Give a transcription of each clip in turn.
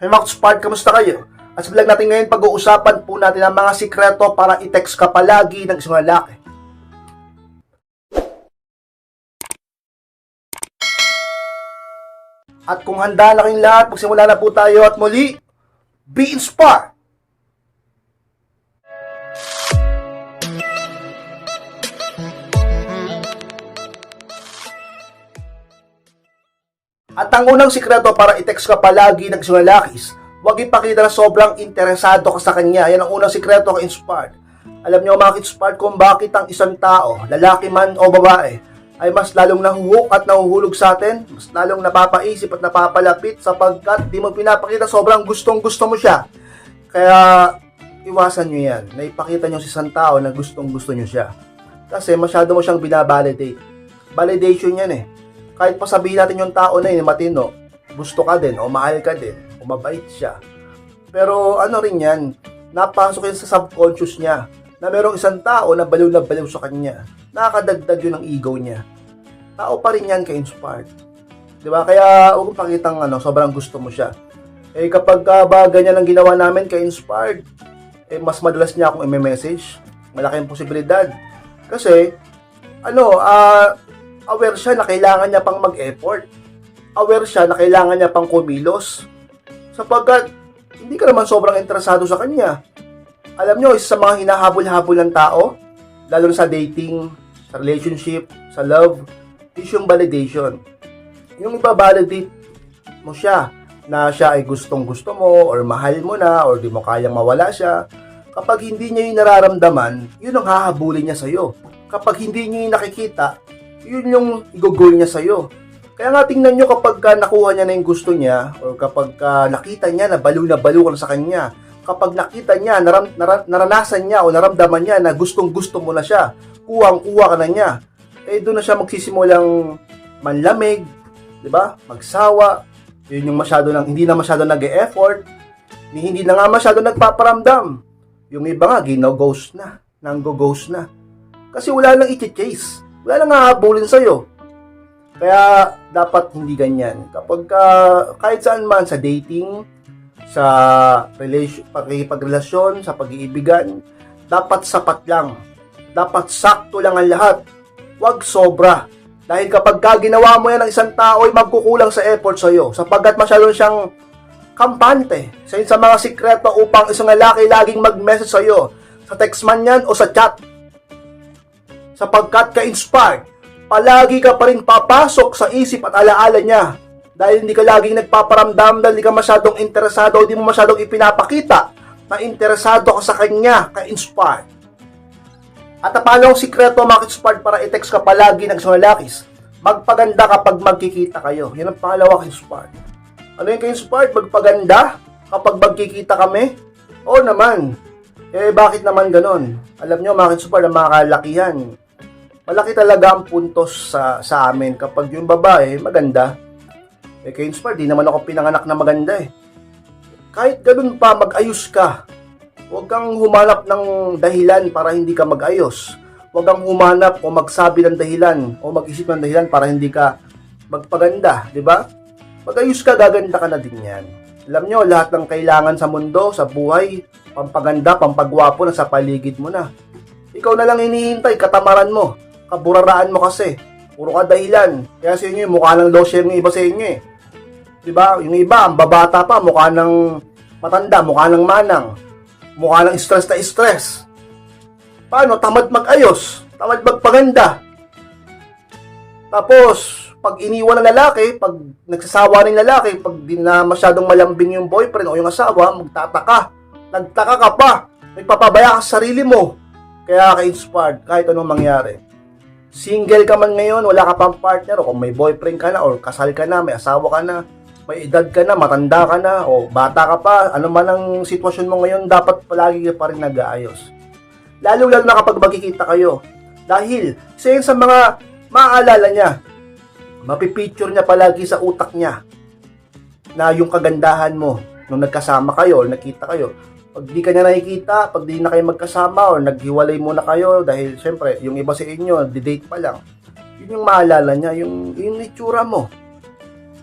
Hey Max Spark, kamusta kayo? At sa vlog natin ngayon, pag-uusapan po natin ang mga sikreto para i-text ka palagi ng isang lalaki. At kung handa na kayong lahat, magsimula na po tayo at muli, be inspired! At ang unang sikreto para i-text ka palagi ng isang lalaki huwag ipakita na sobrang interesado ka sa kanya. Yan ang unang sikreto ka inspired. Alam niyo mga inspired kung bakit ang isang tao, lalaki man o babae, ay mas lalong nahuhuk at nahuhulog sa atin, mas lalong napapaisip at napapalapit sapagkat di mo pinapakita sobrang gustong gusto mo siya. Kaya iwasan nyo yan, na ipakita nyo sa isang tao na gustong gusto nyo siya. Kasi masyado mo siyang binabalidate. Validation yan eh kahit pa sabihin natin yung tao na yun, matino, gusto ka din, o mahal ka din, o mabait siya. Pero ano rin yan, napasok yan sa subconscious niya, na merong isang tao na baliw na baliw sa kanya. Nakakadagdag yun ng ego niya. Tao pa rin yan ka-inspired. Di ba? Kaya huwag mong pakitang ano, sobrang gusto mo siya. Eh kapag ka ba ganyan ang ginawa namin ka-inspired, eh mas madalas niya akong i-message. Malaking posibilidad. Kasi, ano, ah, aware siya na kailangan niya pang mag-effort. Aware siya na kailangan niya pang kumilos. Sapagkat hindi ka naman sobrang interesado sa kanya. Alam nyo, isa sa mga hinahabol-habol ng tao, lalo sa dating, sa relationship, sa love, is yung validation. Yung iba-validate mo siya na siya ay gustong gusto mo or mahal mo na or di mo kayang mawala siya. Kapag hindi niya yung nararamdaman, yun ang hahabulin niya sa'yo. Kapag hindi niya yung nakikita, yun yung igugol niya sa'yo. Kaya nga tingnan nyo kapag ka nakuha niya na yung gusto niya or kapag ka nakita niya na baliw na baliw ka na sa kanya, kapag nakita niya, naram, nara- naranasan niya o naramdaman niya na gustong gusto mo na siya, kuwang-kuwa ka na niya, eh doon na siya magsisimulang manlamig, di ba? Magsawa, yun yung masyado nang, hindi na masyado nag-e-effort, hindi na nga masyado nagpaparamdam. Yung iba nga, gino-ghost na, nang-go-ghost na. Kasi wala nang i-chase wala nang hahabulin sa'yo. Kaya, dapat hindi ganyan. Kapag ka, kahit saan man, sa dating, sa relation, sa pag-iibigan, dapat sapat lang. Dapat sakto lang ang lahat. Huwag sobra. Dahil kapag ka ginawa mo yan ng isang tao, ay magkukulang sa effort sa'yo. Sapagkat masyado siyang kampante. Sa sa mga sikreto upang isang lalaki laging mag-message sa'yo. Sa text man yan o sa chat sapagkat ka-inspired, palagi ka pa rin papasok sa isip at alaala niya. Dahil hindi ka laging nagpaparamdam, dahil hindi ka masyadong interesado, hindi mo masyadong ipinapakita na interesado ka sa kanya, ka-inspired. At paano ang sikreto mga inspired para i-text ka palagi ng isang lalakis? Magpaganda kapag magkikita kayo. Yan ang pangalawa ka-inspired. Ano yung ka-inspired? Magpaganda kapag magkikita kami? Oo naman. Eh, bakit naman ganon? Alam nyo, mga inspired, ang mga kalakihan, malaki talaga ang puntos sa, sa amin kapag yung babae maganda. Eh kay Inspire, di naman ako pinanganak na maganda eh. Kahit ganun pa, mag-ayos ka. Huwag kang humanap ng dahilan para hindi ka mag-ayos. Huwag kang humanap o magsabi ng dahilan o mag-isip ng dahilan para hindi ka magpaganda, di ba? Mag-ayos ka, gaganda ka na din yan. Alam nyo, lahat ng kailangan sa mundo, sa buhay, pampaganda, pampagwapo na sa paligid mo na. Ikaw na lang hinihintay, katamaran mo kaburaraan mo kasi. Puro ka dahilan. Kaya sa inyo, mukha ng low share ng iba sa inyo eh. Diba? Yung iba, ang babata pa, mukha ng matanda, mukha ng manang. Mukha ng stress na stress. Paano? Tamad mag-ayos. Tamad magpaganda. Tapos, pag iniwan ng lalaki, pag nagsasawa ng lalaki, pag di na masyadong malambing yung boyfriend o yung asawa, magtataka. Nagtaka ka pa. Nagpapabaya ka sa sarili mo. Kaya ka-inspired kahit anong mangyari single ka man ngayon, wala ka pang partner, o kung may boyfriend ka na, or kasal ka na, may asawa ka na, may edad ka na, matanda ka na, o bata ka pa, ano man ang sitwasyon mo ngayon, dapat palagi ka pa rin nag-aayos. Lalo-lalo na kapag magkikita kayo. Dahil, sa sa mga maaalala niya, mapipicture niya palagi sa utak niya na yung kagandahan mo nung nagkasama kayo nakita kayo pag di ka niya nakikita, pag di na kayo magkasama or naghiwalay muna kayo dahil syempre yung iba sa inyo, di-date pa lang, yun yung maalala niya, yung, yung itsura mo.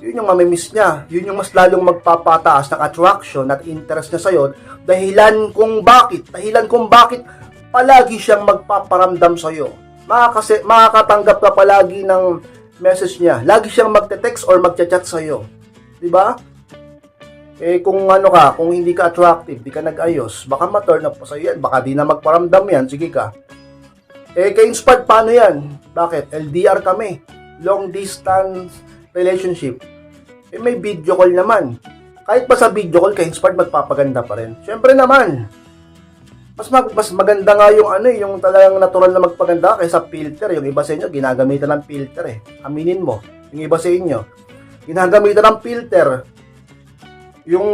yun yung mamimiss niya. Yun yung mas lalong magpapataas ng attraction at interest niya sa'yo. Dahilan kung bakit, dahilan kung bakit palagi siyang magpaparamdam sa'yo. Makakasi, makakatanggap ka palagi ng message niya. Lagi siyang magte-text or magchat-chat sa'yo. Di ba? Eh kung ano ka, kung hindi ka attractive, di ka nag-ayos, baka ma-turn up sa'yo yan. Baka di na magparamdam yan. Sige ka. Eh kay Inspired, paano yan? Bakit? LDR kami. Long distance relationship. Eh may video call naman. Kahit pa sa video call, kay Inspired magpapaganda pa rin. Siyempre naman. Mas, mag, mas maganda nga yung ano eh, yung talagang natural na magpaganda kaysa filter. Yung iba sa inyo, ginagamitan ng filter eh. Aminin mo. Yung iba sa inyo, ginagamitan ng filter. Yung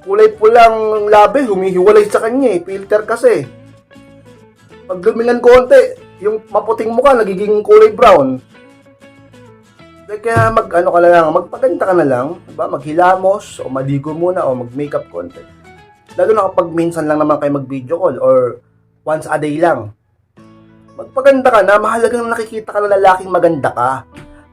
kulay pulang labi, humihiwalay sa kanya eh. Filter kasi. Pag lumilan konti, yung maputing mukha, nagiging kulay brown. Eh, Kaya mag ano ka na lang, magpaganda ka na lang, diba? Maghilamos o maligo muna o mag-makeup konti. Lalo na kapag minsan lang naman kayo mag-video call or once a day lang. Magpaganda ka na, mahalagang nakikita ka ng lalaking maganda ka.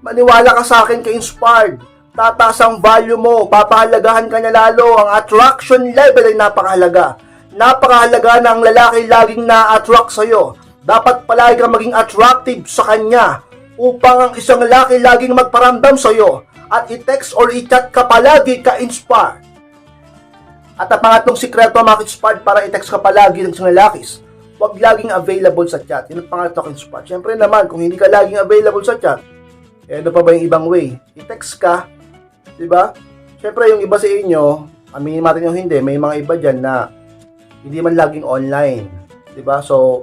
Maniwala ka sa akin kay Inspired. Tataas ang value mo, papahalagahan ka niya lalo. Ang attraction level ay napakahalaga. Napakahalaga na ang lalaki laging na-attract sa'yo. Dapat palagi kang maging attractive sa kanya upang ang isang lalaki laging magparamdam sa'yo at i-text or i-chat ka palagi ka-inspired. At ang pangatlong sikreto mga inspired para i-text ka palagi ng isang lalakis, huwag laging available sa chat. Yun ang pangatlong inspired. Siyempre naman, kung hindi ka laging available sa chat, eh, ano pa ba yung ibang way? I-text ka, di ba? Siyempre, yung iba sa inyo, aminin natin yung hindi, may mga iba dyan na hindi man laging online. Di ba? So,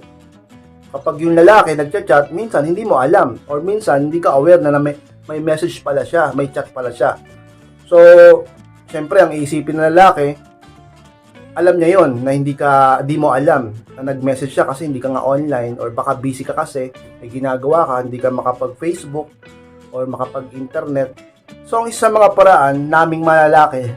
kapag yung lalaki nagchat-chat, minsan hindi mo alam. Or minsan, hindi ka aware na, na may, may message pala siya, may chat pala siya. So, syempre, ang iisipin ng lalaki, alam niya yon na hindi ka, di mo alam na nag-message siya kasi hindi ka nga online or baka busy ka kasi, may ginagawa ka, hindi ka makapag-Facebook or makapag-internet. So, ang isa sa mga paraan naming malalaki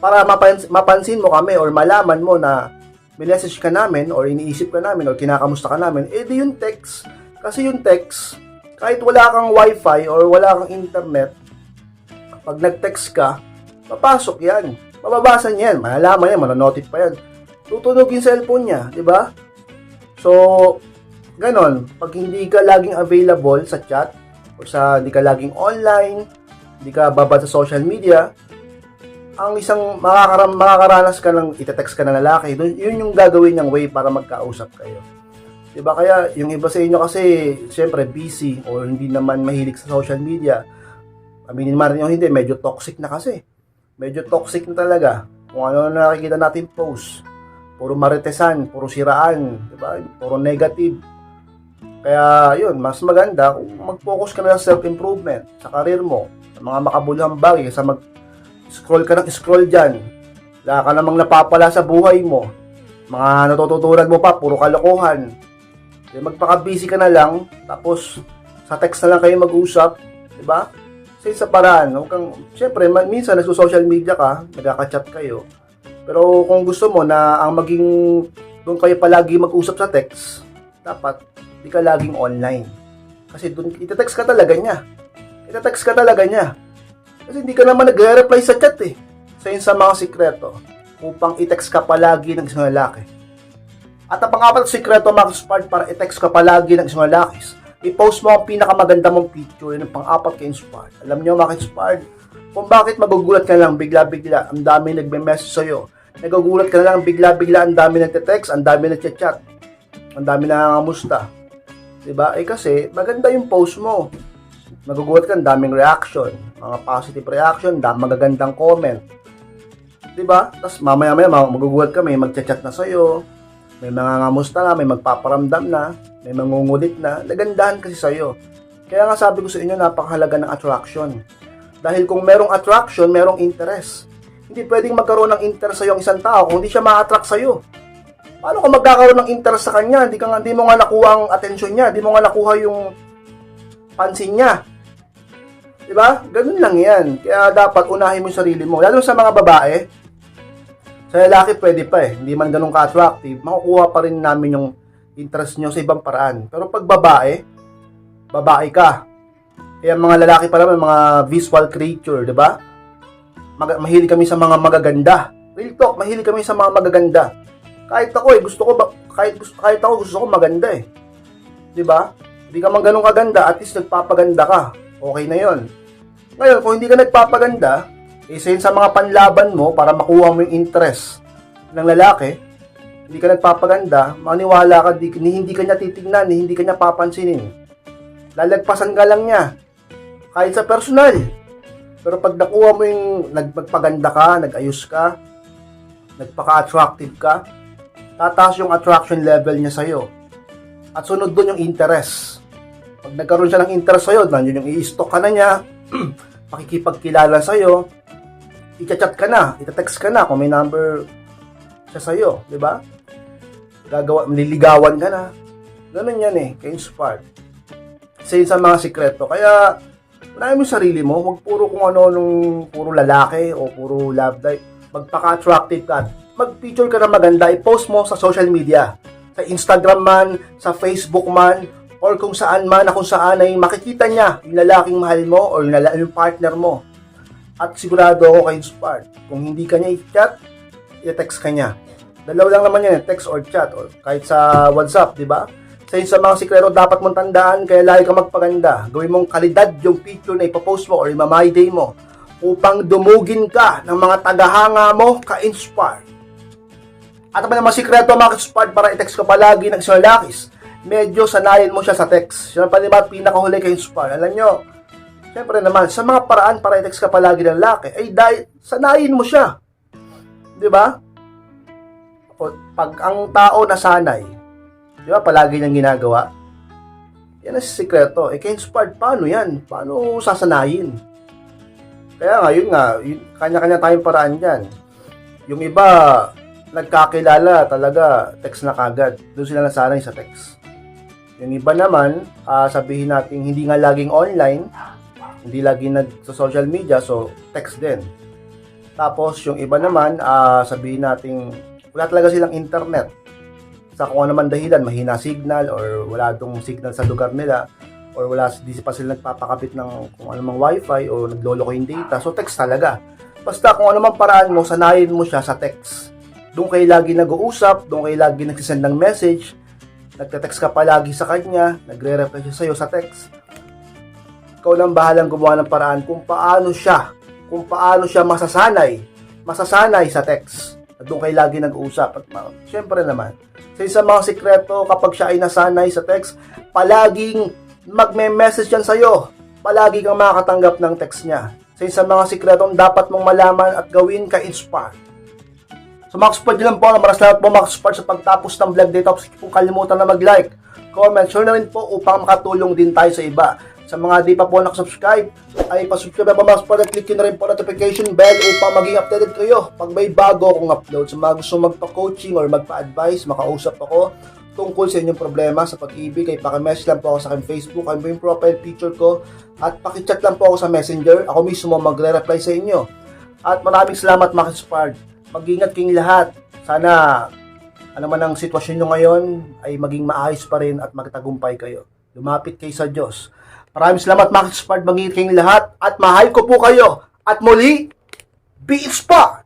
para mapans- mapansin mo kami or malaman mo na may message ka namin or iniisip ka namin or kinakamusta ka namin, eh di yung text. Kasi yung text, kahit wala kang wifi or wala kang internet, pag nag-text ka, papasok yan. Mababasa niya yan, malalaman yan, manonotif pa yan. Tutunog yung cellphone niya, di ba? So, ganon, pag hindi ka laging available sa chat, o sa hindi ka laging online, hindi ka babad sa social media, ang isang makakaram, makakaranas ka ng itetext ka ng lalaki, yun yung gagawin niyang way para magkausap kayo. Diba? Kaya yung iba sa inyo kasi, siyempre busy or hindi naman mahilig sa social media. Aminin man rin yung hindi, medyo toxic na kasi. Medyo toxic na talaga. Kung ano na nakikita natin post. Puro maritesan, puro siraan, diba? Puro negative. Kaya yun, mas maganda kung mag-focus ka na sa self-improvement sa karir mo, sa mga makabuluhang bagay, sa mag scroll ka ng scroll dyan. Wala ka namang napapala sa buhay mo. Mga natututunan mo pa, puro kalokohan. Di magpaka-busy ka na lang, tapos sa text na lang kayo mag-usap, di ba? Sa paraan, huwag kang, syempre, minsan nagso-social media ka, nagkaka-chat kayo. Pero kung gusto mo na ang maging, doon kayo palagi mag-usap sa text, dapat di ka laging online. Kasi doon, itetext ka talaga niya. Itetext ka talaga niya. Kasi hindi ka naman nagre-reply sa chat eh. Sa yun sa mga sikreto upang i-text ka palagi ng isang lalaki. At ang pangapat na sikreto mga smart para i-text ka palagi ng isang lalaki, i-post mo ang pinakamaganda mong picture ang pang-apat kay Inspired. Alam nyo mga Inspired, kung bakit magugulat ka lang bigla-bigla, ang dami nagme-message sa'yo. Nagugulat ka lang bigla-bigla, ang dami nagte-text, ang dami nagchat-chat, ang dami nangangamusta. Diba? Eh kasi, maganda yung post mo magugulat ka, ang daming reaction, mga positive reaction, dam magagandang comment. 'Di ba? Tapos mamaya-maya magugulat ka, may magchat-chat na sa'yo, may mga ngamusta na, may magpaparamdam na, may mangungulit na, nagandahan kasi sa'yo. Kaya nga sabi ko sa inyo, napakahalaga ng attraction. Dahil kung merong attraction, merong interest. Hindi pwedeng magkaroon ng interest sa yung isang tao kung hindi siya ma-attract sa'yo. Paano ka magkakaroon ng interest sa kanya? Hindi, ka, nga- hindi mo nga nakuha ang attention niya, hindi mo nga nakuha yung pansin niya. Di ba? Ganun lang yan. Kaya dapat unahin mo yung sarili mo. Lalo sa mga babae, sa lalaki pwede pa eh. Hindi man ganun ka-attractive. Makukuha pa rin namin yung interest nyo sa ibang paraan. Pero pag babae, babae ka. Kaya mga lalaki pa naman, mga visual creature, di ba? Mag- mahilig kami sa mga magaganda. Real talk, mahilig kami sa mga magaganda. Kahit ako eh, gusto ko, kahit, kahit ako gusto ko maganda eh. Di ba? Hindi ka man ganun kaganda, at least nagpapaganda ka. Okay na yon. Ngayon, kung hindi ka nagpapaganda, isa yun sa mga panlaban mo para makuha mo yung interest ng lalaki, hindi ka nagpapaganda, maniwala ka, di, hindi ka niya titignan, hindi ka niya papansinin. Lalagpasan ka lang niya. Kahit sa personal. Pero pag nakuha mo yung nagpagpaganda ka, nag-ayos ka, nagpaka-attractive ka, tataas yung attraction level niya sa'yo. At sunod doon yung interest. Pag nagkaroon siya ng interest sa'yo, nandiyon yung i-stock ka na niya, makikipagkilala sa'yo, i-chat ka na, itatext ka na kung may number siya sa'yo, di ba? Gagawa, nililigawan ka na. Ganun yan eh, kay Inspired. Isa yun sa mga sikreto. Kaya, unahin mo sarili mo, huwag puro kung ano nung puro lalaki o puro love life. Magpaka-attractive ka. Mag-picture ka na maganda, i-post mo sa social media. Sa Instagram man, sa Facebook man, or kung saan man na kung saan ay makikita niya yung lalaking mahal mo or yung, yung partner mo. At sigurado ako kay Inspired. Kung hindi ka niya i-chat, i-text ka niya. Dalaw lang naman yan, text or chat or kahit sa WhatsApp, di ba? Sa yun sa mga sikreto dapat mong tandaan kaya lagi ka magpaganda. Gawin mong kalidad yung picture na ipopost mo or imamay day mo upang dumugin ka ng mga tagahanga mo ka-inspire. At naman mga sikreto mga ka-inspired para i-text ka palagi ng lalakis. Medyo sanayin mo siya sa text. Siya pa diba pinakahuli ka-inspire. Alam nyo, Siyempre naman, sa mga paraan para i-text ka palagi ng lalaki, ay dahil sanayin mo siya. Di ba? O, Pag ang tao nasanay, di ba, palagi niyang ginagawa, yan ang sikreto. Eh, kay inspired, paano yan? Paano sasanayin? Kaya nga, yun nga, kanya-kanya tayong paraan dyan. Yung iba, nagkakilala talaga, text na kagad. Doon sila nasanay sa text. Yung iba naman, ah, sabihin natin, hindi nga laging online, hindi lagi nag sa social media, so text din. Tapos, yung iba naman, ah, sabihin natin, wala talaga silang internet. Sa kung ano man dahilan, mahina signal or wala tong signal sa lugar nila or wala, di pa sila nagpapakabit ng kung ano wifi o nagloloko yung data. So, text talaga. Basta kung ano mang paraan mo, sanayin mo siya sa text. Doon kayo lagi nag-uusap, doon kayo lagi nagsisend ng message, nagte-text ka palagi sa kanya, nagre-reply siya sa'yo sa text ikaw lang bahalang gumawa ng paraan kung paano siya, kung paano siya masasanay, masasanay sa text. At doon kayo lagi nag-uusap. At ma- syempre naman, sa isang mga sikreto, kapag siya ay nasanay sa text, palaging magme-message yan sa'yo. Palagi kang makakatanggap ng text niya. Sa isang mga sikretong dapat mong malaman at gawin ka inspire. So mga kapatid lang po, maras lahat po mga kapatid sa pagtapos ng vlog dito. Tapos kung kalimutan na mag-like, comment, share na rin po upang makatulong din tayo sa iba. Sa mga di pa po nakasubscribe, ay pasubscribe po mga kapatid at click na rin po notification bell upang maging updated kayo pag may bago akong upload. Sa mga gusto magpa-coaching or magpa-advise, makausap ako tungkol sa inyong problema sa pag-ibig, ay pakimessage lang po ako sa aking Facebook, ano po yung profile picture ko, at pakichat lang po ako sa messenger, ako mismo magre-reply sa inyo. At maraming salamat mga. Mag-ingat kayong lahat. Sana ano man ang sitwasyon nyo ngayon ay maging maayos pa rin at magtagumpay kayo. Lumapit kayo sa Diyos. Maraming salamat mga inspired. Mag-ingat kayong lahat at mahal ko po kayo. At muli, be inspired!